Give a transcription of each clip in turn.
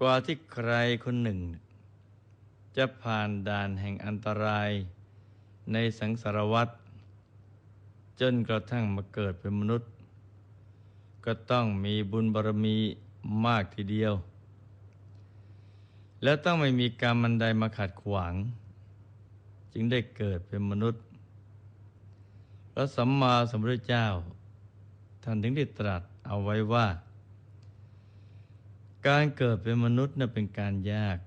กว่าที่ใครคนหนึ่ง จะผ่านด่านแห่งอันตรายในสังสารวัฏจนกระทั่งมาเกิดเป็นมนุษย์ ก็ต้องมีบุญบารมีมากทีเดียว แล้วต้องไม่มีกรรมมันใดมาขัดขวาง จึงได้เกิดเป็นมนุษย์พระสัมมาสัมพุทธเจ้า ท่านถึงได้ตรัสเอาไว้ว่า การเกิดเป็นมนุษย์นั้นเป็นการยาก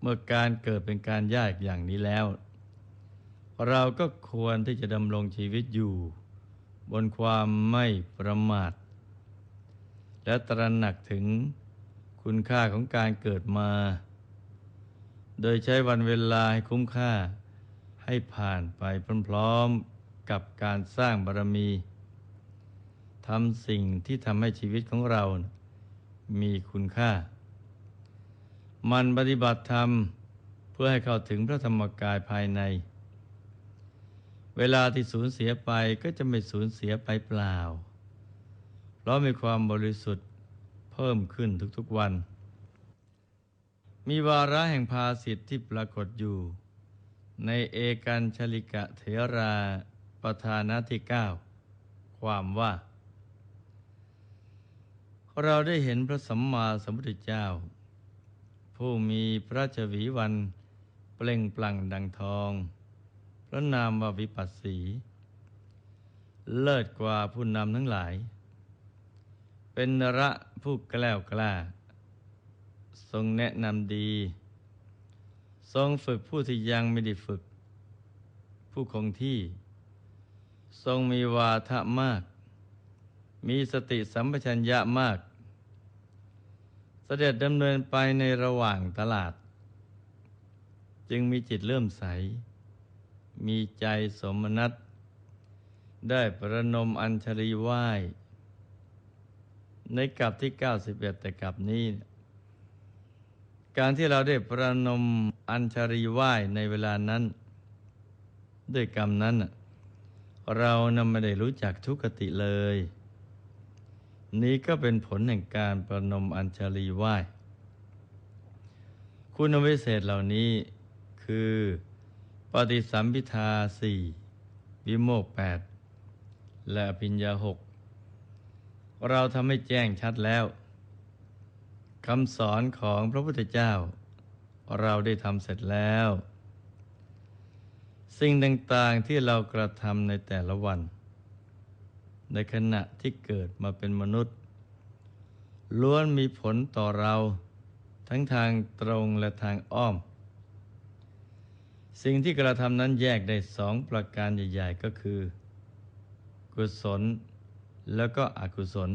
เมื่อการเกิดเป็นการยากอย่างนี้แล้ว เราก็ควรที่จะดำรงชีวิตอยู่ บนความไม่ประมาท และตระหนักถึงคุณค่าของการเกิดมา โดยใช้วันเวลาให้คุ้มค่าให้ผ่านไปพร้อมๆกับการสร้างบารมีทำสิ่งที่ทำให้ชีวิตของเรานะ มีคุณค่า มันปฏิบัติธรรมเพื่อให้เข้าถึงพระธรรมกายภายใน เวลาที่สูญเสียไปก็จะไม่สูญเสียไปเปล่า เพราะมีความบริสุทธิ์เพิ่มขึ้นทุกๆวัน มีวาระแห่งภาสิทธิ์ที่ปรากฏอยู่ ในเอกันชลิกะเถราประธานาที่เก้าความว่า เราได้เห็นพระสัมมาสัมพุทธเจ้า ผู้มีพระชวีวันเปล่งปลั่งดังทอง พระนามว่าวิปัสสี เลิศกว่าผู้นำทั้งหลาย เป็นนระผู้แกล้วกล้า ทรงแนะนำดี ทรงฝึกผู้ที่ยังไม่ได้ฝึก ผู้คงที่ ทรงมีวาทะมาก มีสติสัมปชัญญะมาก เสด็จดำเนินไปในระหว่างตลาด จึงมีจิตเลื่อมใส มีใจสมนัตได้ประนมอัญชลีไหว้ ในกลับที่ 91 แต่กลับนี้ การที่เราได้ประนมอัญชลีไหว้ในเวลานั้น ด้วยกรรมนั้น เรานำไม่ได้รู้จักทุกขติเลย นี้ก็เป็นผลแห่งการประนมอัญชลีไหว้ คุณวิเศษเหล่านี้คือ ปฏิสัมพิทาสี่วิโมกแปดและอภิญญาหกเราทำให้แจ้งชัดแล้วคำสอนของพระพุทธเจ้า เราได้ทำเสร็จแล้ว สิ่งต่างๆที่เรากระทำในแต่ละวัน ในขณะที่เกิดมาเป็นมนุษย์ ล้วนมีผลต่อเราทั้งทางตรงและทางอ้อม สิ่งที่กระทำนั้นแยกได้สองประการใหญ่ ๆ ก็คือ กุศลแล้วก็อกุศล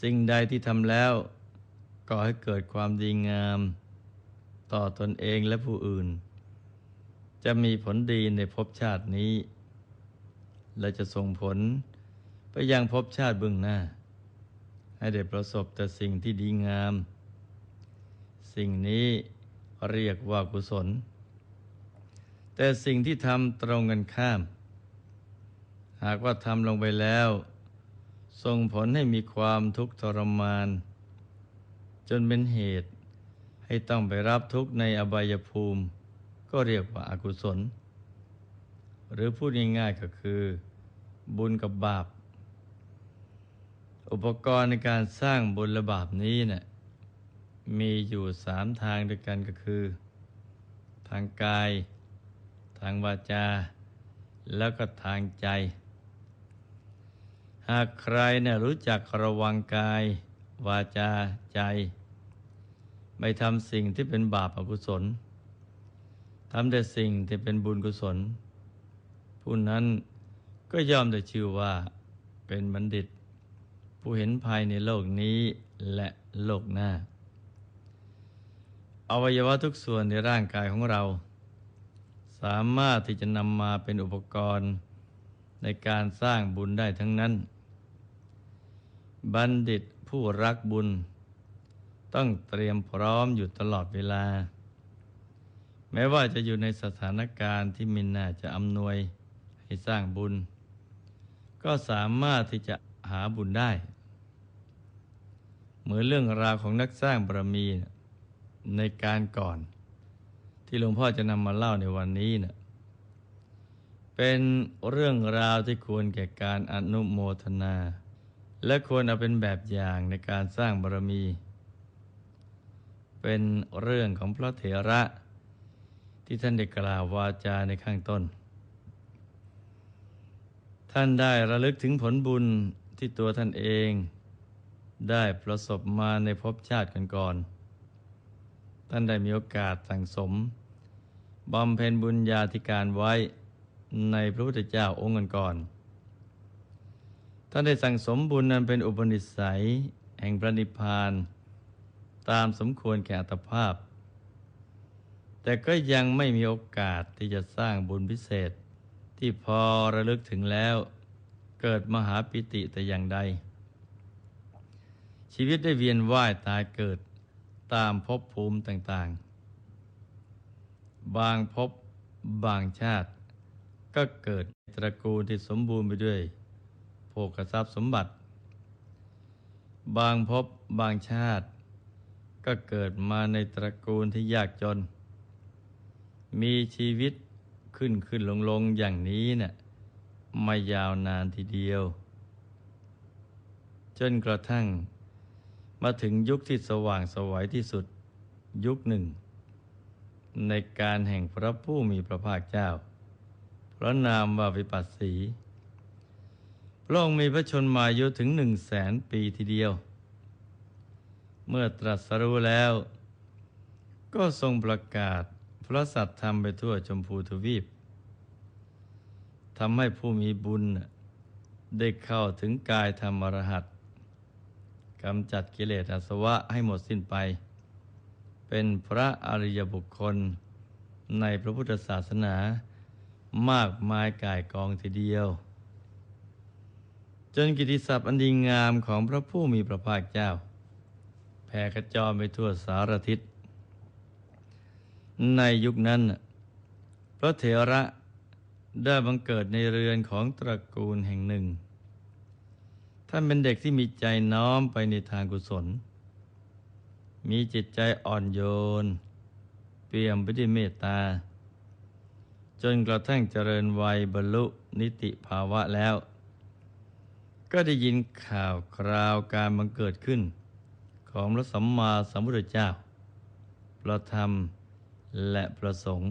สิ่งใดที่ทำแล้วก่อให้เกิดความดีงาม ต่อตนเองและผู้อื่น จะมีผลดีในภพชาตินี้ และจะส่งผลไปยังภพชาติเบื้องหน้า ให้ได้ประสบแต่สิ่งที่ดีงาม สิ่งนี้เรียกว่ากุศล แต่สิ่งที่ทำตรงกันข้าม หากว่าทำลงไปแล้ว ส่งผลให้มีความทุกข์ทรมาน จนเป็นเหตุให้ต้องไปรับทุกข์ในอบายภูมิ ก็เรียกว่าอากุศล หรือพูดง่ายๆก็คือ บุญกับบาป อุปกรณ์ในการสร้างบุญและบาปนี้เนะี่ยมีอยู่สามทางด้วยกันก็คือ ทางกาย ทางวาจา แล้วก็ทางใจ หากใครเนี่ยรู้จักระวังกาย วาจาใจ ไม่ทำสิ่งที่เป็นบาปอกุศลทำแต่สิ่งที่เป็นบุญกุศล ผู้นั้น ก็ย่อมได้ชื่อว่าเป็นบัณฑิต ผู้เห็นภายในโลกนี้และโลกหน้า อวัยวะทุกส่วนในร่างกายของเรา สามารถที่จะนำมาเป็นอุปกรณ์ ในการสร้างบุญได้ทั้งนั้น บัณฑิตผู้รักบุญ ต้องเตรียมพร้อมอยู่ตลอดเวลา แม้ว่าจะอยู่ในสถานการณ์ที่มินน่าจะอำนวยให้สร้างบุญ ก็สามารถที่จะหาบุญได้ เหมือนเรื่องราวของนักสร้างบารมีในการก่อน ที่หลวงพ่อจะนำมาเล่าในวันนี้นะเป็นเรื่องราวที่ควรแก่การอนุโมทนา และควรเอาเป็นแบบอย่างในการสร้างบารมี เป็นเรื่องของพระเถระ ที่ท่านได้กล่าววาจาในข้างต้น ท่านได้ระลึกถึงผลบุญที่ตัวท่านเอง ได้ประสบมาในภพชาติกันก่อนๆท่านได้มีโอกาสสั่งสมบำเพ็ญบุญญาธิการไว้ในพระพุทธเจ้าองค์ก่อนท่านได้สั่งสมบุญนั้นเป็นอุปนิสัย แห่งพระนิพพาน ตามสมควรแก่อัตภาพ แต่ก็ยังไม่มีโอกาสที่จะสร้างบุญพิเศษ ที่พอระลึกถึงแล้ว เกิดมหาปิติแต่อย่างใด ชีวิตได้เวียนว่ายตายเกิดตามภพภูมิต่างๆ บางภพบางชาติ ก็เกิดตระกูลที่สมบูรณ์ไปด้วยโภคทรัพย์สมบัติ บางภพบางชาติ ก็เกิดมาในตระกูลที่ยากจน มีชีวิต ขึ้นขึ้นลงลงอย่างนี้เนะ่ยมายาวนานทีเดียว จนกระทั่ง มาถึงยุคที่สว่างสวัยที่สุด ยุคหนึ่ง ในการแห่งพระผู้มีพระภาคเจ้า พระนามว่าวิปัสสีพระองค์มีพระชนมายุถึงหนึ่งแสนปีทีเดียว เมื่อตรัสรู้แล้ว ก็ทรงประกาศ พระสัตธรรมไปทั่วชมพูทวีปทำให้ผู้มีบุญได้เข้าถึงกายธรรมรหัสกำจัดกิเลสอาสวะให้หมดสิ้นไป เป็นพระอริยบุคคลในพระพุทธศาสนามากมายกายกองทีเดียว จนกิติศัพท์อันดีงามของพระผู้มีพระภาคเจ้า แผ่กระจรไปทั่วสารทิศ ในยุคนั้นพระเถระได้บังเกิดในเรือนของตระกูลแห่งหนึ่ง ท่านเป็นเด็กที่มีใจน้อมไปในทางกุศล มีจิตใจอ่อนโยน เปี่ยมไปด้วยเมตตา จนกระทั่งเจริญวัยบรรลุนิติภาวะแล้ว ก็ได้ยินข่าวคราวการบังเกิดขึ้น ของพระสัมมาสัมพุทธเจ้าประธรรม และประสงค์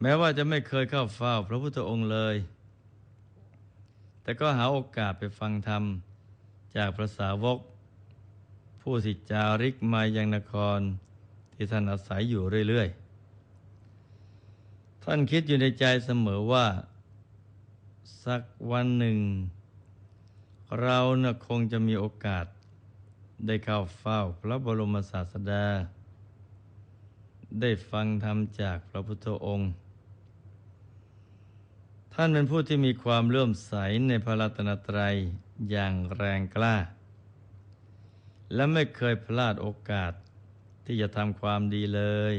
แม้ว่าจะไม่เคยเข้าเฝ้าพระพุทธองค์เลย แต่ก็หาโอกาสไปฟังธรรม จากพระสาวก ผู้สิจาริกมายังนคร ที่ท่านอาศัยอยู่เรื่อย ๆ ท่านคิดอยู่ในใจเสมอว่า สักวันหนึ่ง เรานะคงจะมีโอกาสได้เข้าเฝ้าพระบรมศาสดา ได้ฟังธรรมจากพระพุทธองค์ ท่านเป็นผู้ที่มีความเลื่อมใสในพระรัตนตรัยอย่างแรงกล้า และไม่เคยพลาดโอกาสที่จะทำความดีเลย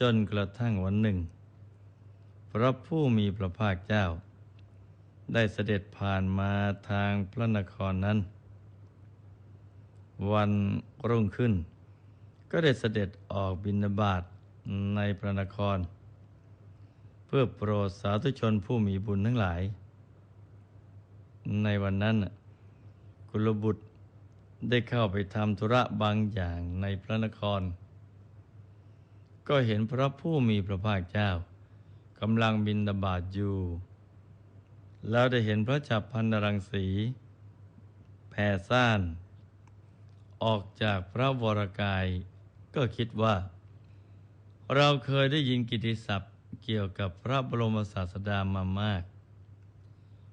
จนกระทั่งวันหนึ่ง พระผู้มีพระภาคเจ้า ได้เสด็จผ่านมาทางพระนครนั้น วันรุ่งขึ้น ก็ได้เสด็จออกบินาบาตในพระนคร เพื่อโปรดสาธุชนผู้มีบุญทั้งหลาย ในวันนั้นกุลบุตรได้เข้าไปทำธุระบางอย่างในพระนคร ก็เห็นพระผู้มีพระภาคเจ้ากำลังบินดาบาดอยู่ แล้วได้เห็นพระจับพันรังสีแผ่ซ่าน ออกจากพระวรกาย ก็คิดว่า เราเคยได้ยินกิติศัพท์เกี่ยวกับพระบรมศาสดามามาก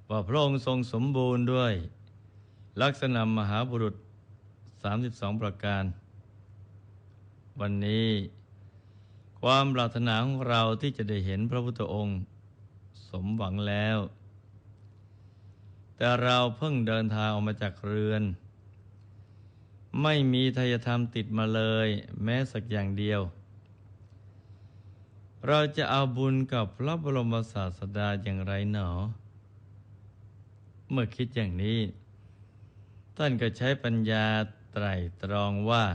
ว่าพระองค์ทรงสมบูรณ์ด้วย ลักษณะมหาบุรุษ 32 ประการ วันนี้ ความปรารถนาของเราที่จะได้เห็นพระพุทธองค์สมหวังแล้ว แต่เราเพิ่งเดินทางออกมาจากเรือน ไม่มีทายธรรมติดมาเลย แม้สักอย่างเดียว เราจะเอาบุญกับพระบรมศาสดาอย่างไรหนอ เมื่อคิดอย่างนี้ ท่านก็ใช้ปัญญาไตรตรองว่า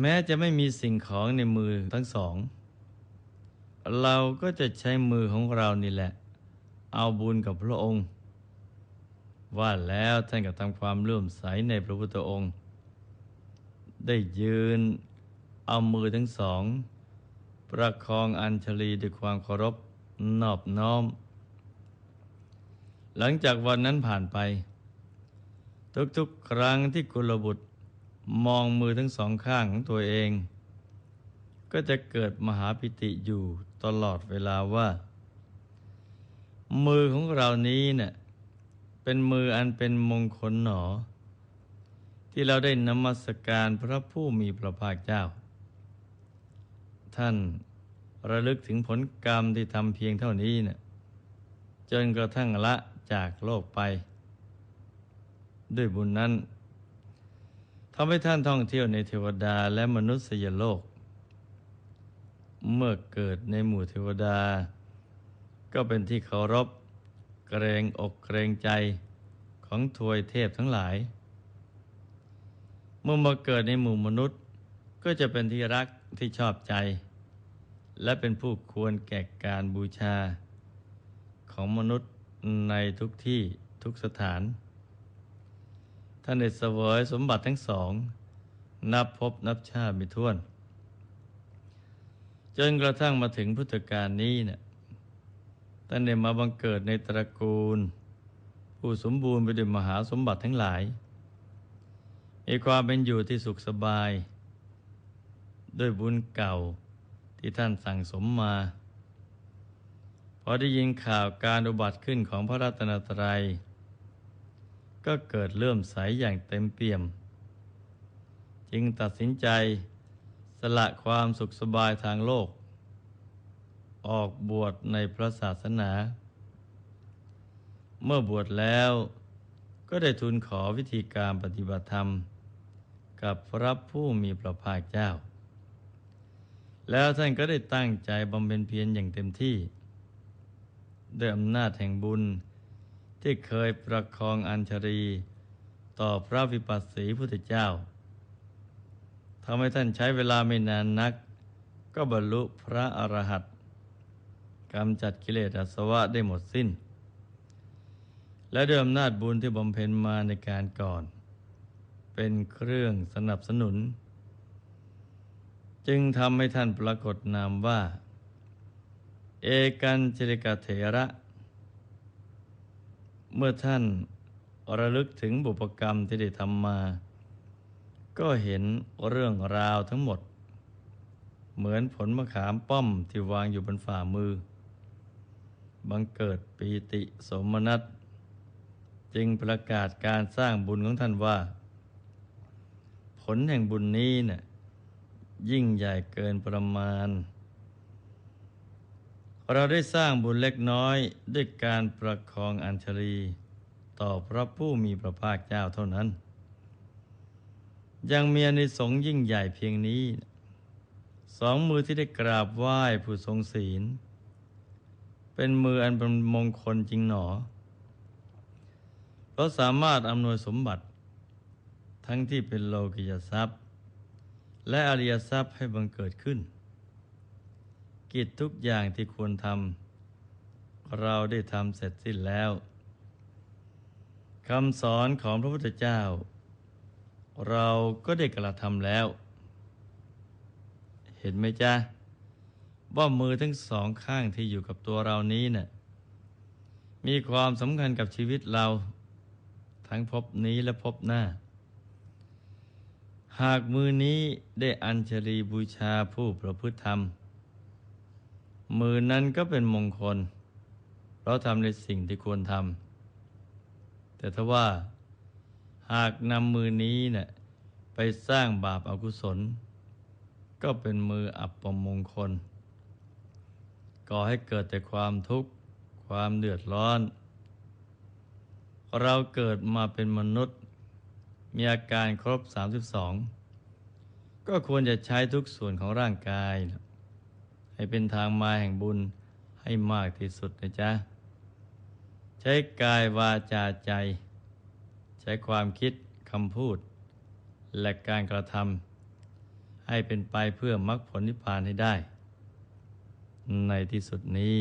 แม้จะไม่มีสิ่งของในมือทั้งสอง เราก็จะใช้มือของเรานี่แหละ เอาบุญกับพระองค์ ว่าแล้วท่านก็ทำความเลื่อมใสในพระพุทธองค์ ได้ยืนเอามือทั้งสอง ประคองอัญชลีด้วยความเคารพนอบน้อม หลังจากวันนั้นผ่านไป ทุกๆ ครั้งที่กุลบุตรมองมือทั้งสองข้างของตัวเอง ก็จะเกิดมหาปิติอยู่ตลอดเวลาว่า มือของเรานี้เนะ่ย เป็นมืออันเป็นมงคลหนอ ที่เราได้นมัสการพระผู้มีพระภาคเจ้า ท่านระลึกถึงผลกรรมที่ทำเพียงเท่านี้เนะ่ยจนกระทั่งละจากโลกไป ด้วยบุญนั้นทำให้ท่านท่องเที่ยวในเทวดาและมนุษยโลก เมื่อเกิดในหมู่เทวดา ก็เป็นที่เคารพ เกรงอกเกรงใจของทวยเทพทั้งหลาย เมื่อมาเกิดในหมู่มนุษย์ก็จะเป็นที่รักที่ชอบใจ และเป็นผู้ควรแก่การบูชา ของมนุษย์ในทุกที่ทุกสถาน ท่านได้เสวยสมบัติทั้งสอง นับพบนับชาติไม่ถ้วน จนกระทั่งมาถึงพุทธกาลนี้เนะี่ย ท่านได้มาบังเกิดในตระกูล ผู้สมบูรณ์ไปด้วยมหาสมบัติทั้งหลาย มีความเป็นอยู่ที่สุขสบาย ด้วยบุญเก่าที่ท่านสั่งสมมา พอได้ยินข่าวการอุบัติขึ้นของพระรัตนตรัย ก็เกิดเลื่อมใสอย่างเต็มเปี่ยม จึงตัดสินใจสละความสุขสบายทางโลก ออกบวชในพระศาสนา เมื่อบวชแล้วก็ได้ทูลขอวิธีการปฏิบัติธรรม กับพระผู้มีพระภาคเจ้า แล้วท่านก็ได้ตั้งใจบำเพ็ญเพียรอย่างเต็มที่ด้วยอำนาจแห่งบุญที่เคยประคองอัญชรีต่อพระวิปัสสีพุทธเจ้าทำให้ท่านใช้เวลาไม่นานนัก ก็บรรลุพระอรหันต์ กำจัดกิเลสอาสวะได้หมดสิ้น และด้วยอำนาจบุญที่บำเพ็ญมาในการก่อน เป็นเครื่องสนับสนุน จึงทำให้ท่านปรากฏนามว่า เอกันจริกเถระ เมื่อท่านระลึกถึงบุพกรรมที่ได้ทำมา ก็เห็นเรื่องราวทั้งหมด เหมือนผลมะขามป้อมที่วางอยู่บนฝ่ามือ บังเกิดปีติสมนัตจึงประกาศการสร้างบุญของท่านว่า ผลแห่งบุญนี้เนะ่ยยิ่งใหญ่เกินประมาณ เราได้สร้างบุญเล็กน้อยด้วยการประคองอัญชลีต่อพระผู้มีพระภาคเจ้าเท่านั้น ยังมีอนิสงส์ยิ่งใหญ่เพียงนี้ สองมือที่ได้กราบไหว้ผู้ทรงศีล เป็นมืออันเป็นมงคลจริงหนอ เพราะสามารถอำนวยสมบัติ ทั้งที่เป็นโลกิยทรัพย์ และอริยทรัพย์ให้บังเกิดขึ้น กิจทุกอย่างที่ควรทำเราได้ทำเสร็จสิ้นแล้วคำสอนของพระพุทธเจ้า เราก็ได้กระทำแล้ว เห็นไหมจ๊ะ ว่ามือทั้งสองข้างที่อยู่กับตัวเรานี้เนะ่ยมีความสำคัญกับชีวิตเรา ทั้งพบนี้และพบหน้า หากมือนี้ได้อัญชลีบูชาผู้ประพฤติธรรม มือนั้นก็เป็นมงคล เพราะทำในสิ่งที่ควรทำแต่ถ้าว่า หากนำมือนี้เนะ่ยไปสร้างบาปอากุศล ก็เป็นมืออับปมงคล ก่อให้เกิดแต่ความทุกข์ความเดือดร้อน เราเกิดมาเป็นมนุษย์ มีอาการครบ 32 ก็ควรจะใช้ทุกส่วนของร่างกาย ให้เป็นทางมาแห่งบุญให้มากที่สุดนะจ๊ะ ใช้กายวาจาใจ ใช้ความคิดคำพูด และการกระทำให้เป็นไปเพื่อมรรคผลนิพพานให้ได้ ในที่สุดนี้